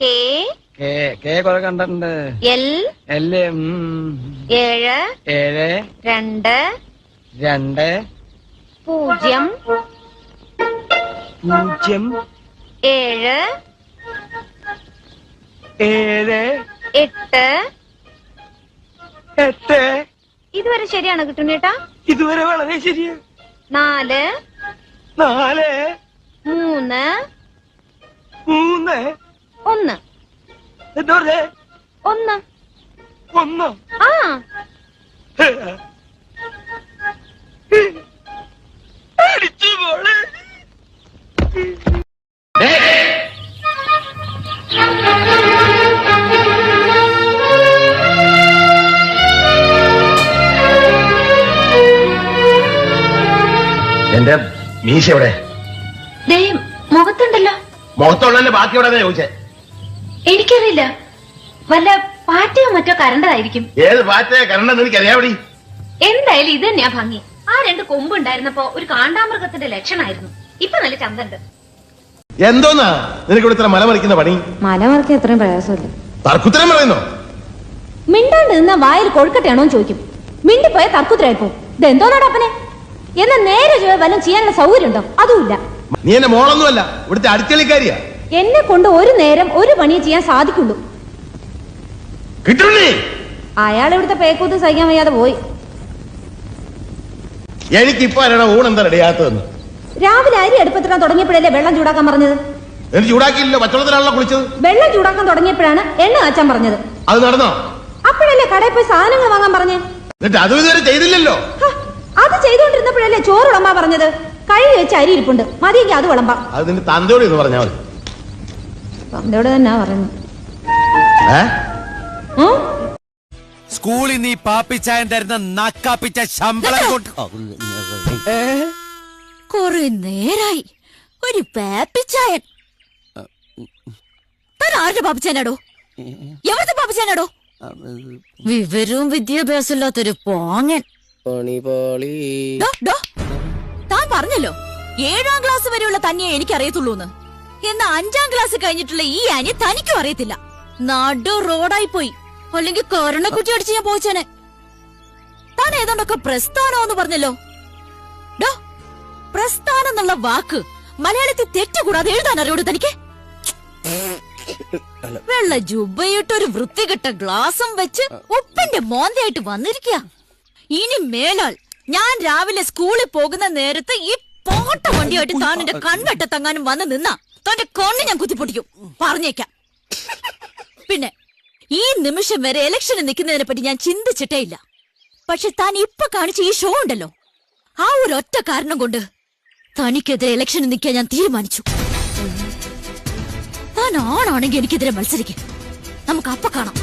K K K കൊറേ കണ്ടിട്ടുണ്ട്. L L ഏഴ് ഏഴ്. രണ്ട് രണ്ട്. പൂജ്യം പൂജ്യം. ഏഴ് ഏഴ്. എട്ട് എട്ട്. ഇതുവരെ ശരിയാണ് കിട്ടുന്നേട്ടാ ഇതുവരെ വളരെ ശരിയാ. നാല് നാല്. മൂന്ന് മൂന്ന്. ഒന്ന്. ഒന്ന് ഒന്ന്. ഒന്നോ. ആ. എന്റെ മീശ എവിടെ? ദേ മുഖത്തുണ്ടല്ലോ. മുഖത്തുള്ളതിന്റെ ബാക്കി എവിടെ ചോദിച്ചേ? എനിക്കറിയില്ല. വല്ല പാറ്റയോ മറ്റോ കരണ്ടതായിരിക്കും. ഏത് പാറ്റയെ കരണ്ടെന്ന് എനിക്കറിയാവടി. എന്തായാലും ഇത് തന്നെയാ ഭംഗി. ആ രണ്ട് കൊമ്പ് ഉണ്ടായിരുന്നപ്പോ ഒരു കാണ്ടാമൃഗത്തിന്റെ ലക്ഷണമായിരുന്നു ഇപ്പൊ നല്ല ചന്തണ്ട്. എന്തോന്നാ? നിനക്ക് ഇവിടെ ഇത്ര മലമറിക്കുന്ന പണി? മലമറക്കാൻ എത്രയും പ്രയാസമില്ല. തർക്കുത്തരം പറയുന്നു? മിണ്ടാണ്ട് നിന്ന വായിൽ കൊഴുക്കട്ടെയാണോ ചോദിക്കും. മിണ്ടിപ്പോയ തർക്കുത്തരായിപ്പോ ഇതെന്തോന്നാടാ അപ്പനെ? എന്നാ നേരെ വല്ലതും ചെയ്യാനുള്ള സൗകര്യം ഉണ്ടോ അതുമില്ല. നീ എന്റെ മോളൊന്നുമല്ല ഇവിടുത്തെ അടിച്ചളിക്കാരിയാ എന്നെ കൊണ്ട് ഒരു നേരം ഒരു പണി ചെയ്യാൻ സാധിക്കുള്ളൂ. അയാൾ ഇവിടുത്തെ പേക്കൂത്ത് സഹിക്കാൻ വയ്യാതെ പോയി. എനിക്കിപ്പോ ഊണ് രാവിലെ അരി അടുപ്പത്തിടാൻ തുടങ്ങിയപ്പോഴല്ലേ വെള്ളം ചൂടാക്കാൻ പറഞ്ഞത്? എനിക്ക് ചൂടാക്കിയില്ലല്ലോ പച്ചവെള്ളത്തിലാണല്ലോ കുളിച്ചത്? വെള്ളം ചൂടാക്കാൻ തുടങ്ങിയപ്പോഴാണ് എണ്ണ കാച്ചാൻ പറഞ്ഞത്. അത് നടന്നോ? അപ്പോഴല്ലേ കടയിൽ പോയി സാധനങ്ങൾ വാങ്ങാൻ പറഞ്ഞേ? എന്നിട്ട് അതും ഇതുവരെ ചെയ്തില്ലല്ലോ? അത് ചെയ്തുകൊണ്ടിരുന്നപ്പോഴല്ലേ ചോറ് വിളമ്പാ പറഞ്ഞത്? കഴുകി വെച്ച് അരി ഇരിപ്പുണ്ട്. മതിയെങ്കിൽ അത് വിളമ്പാം. അത് നിന്റെ തന്തയോട് എന്ന് പറഞ്ഞാൽ മതി. തന്തയോട് തന്നെ പറഞ്ഞു സ്കൂളിൽ നീ പാപ്പിച്ചായൻ തരുന്ന നക്കാപ്പിച്ച ശമ്പളം കൊണ്ട് കുറെ നേരായി. ഒരു പാപ്പിച്ചായൻ. താൻ ആരുടെ പാപ്പിച്ചാനാടോ എവിടുത്തെ പാപ്പിച്ചാനാടോ വിവരവും വിദ്യാഭ്യാസം ഇല്ലാത്തൊരു പോങ്ങൻ. താൻ പറഞ്ഞല്ലോ ഏഴാം ക്ലാസ് വരെയുള്ള തന്നെ എനിക്കറിയത്തുള്ളൂന്ന്. എന്നാ അഞ്ചാം ക്ലാസ് കഴിഞ്ഞിട്ടുള്ള ഈ ആനി തനിക്കും അറിയത്തില്ല. നടു റോഡായി പോയി. അല്ലെങ്കിൽ കൊരണക്കുറ്റി അടിച്ച് ഞാൻ പോച്ചേനെ താൻ ഏതാണ്ടൊക്കെ പ്രസ്ഥാനമെന്ന് പറഞ്ഞല്ലോ. ഡോ പ്രസ്ഥാനം എന്നുള്ള വാക്ക് മലയാളത്തിൽ തെറ്റുകൂടാതെ എഴുതാൻ അറിയോട് തനിക്ക്? വെള്ള ജുബയിട്ടൊരു വൃത്തികെട്ട ഗ്ലാസും വെച്ച് ഉപ്പന്റെ മോന്തയായിട്ട് വന്നിരിക്കുക ഇനി മേലാൽ ഞാൻ രാവിലെ സ്കൂളിൽ പോകുന്ന നേരത്ത് ഈ പോട്ട വണ്ടിയായിട്ട് താൻ എന്റെ കൺവെട്ടത്തങ്ങാനും വന്ന് നിന്നാ തന്റെ കണ്ണ് ഞാൻ കുത്തിപ്പൊട്ടിക്കും. പറഞ്ഞേക്കാം. പിന്നെ ഈ നിമിഷം വരെ ഇലക്ഷന് നിൽക്കുന്നതിനെ പറ്റി ഞാൻ ചിന്തിച്ചിട്ടേ ഇല്ല. പക്ഷെ താൻ ഇപ്പൊ കാണിച്ച ഈ ഷോ ഉണ്ടല്ലോ. ആ ഒരു ഒറ്റ കാരണം കൊണ്ട് തനിക്കെതിരെ ഇലക്ഷന് നിൽക്കാൻ ഞാൻ തീരുമാനിച്ചു. താൻ ആണാണെങ്കിൽ എനിക്കെതിരെ മത്സരിക്കും. നമുക്ക് അപ്പ കാണാം.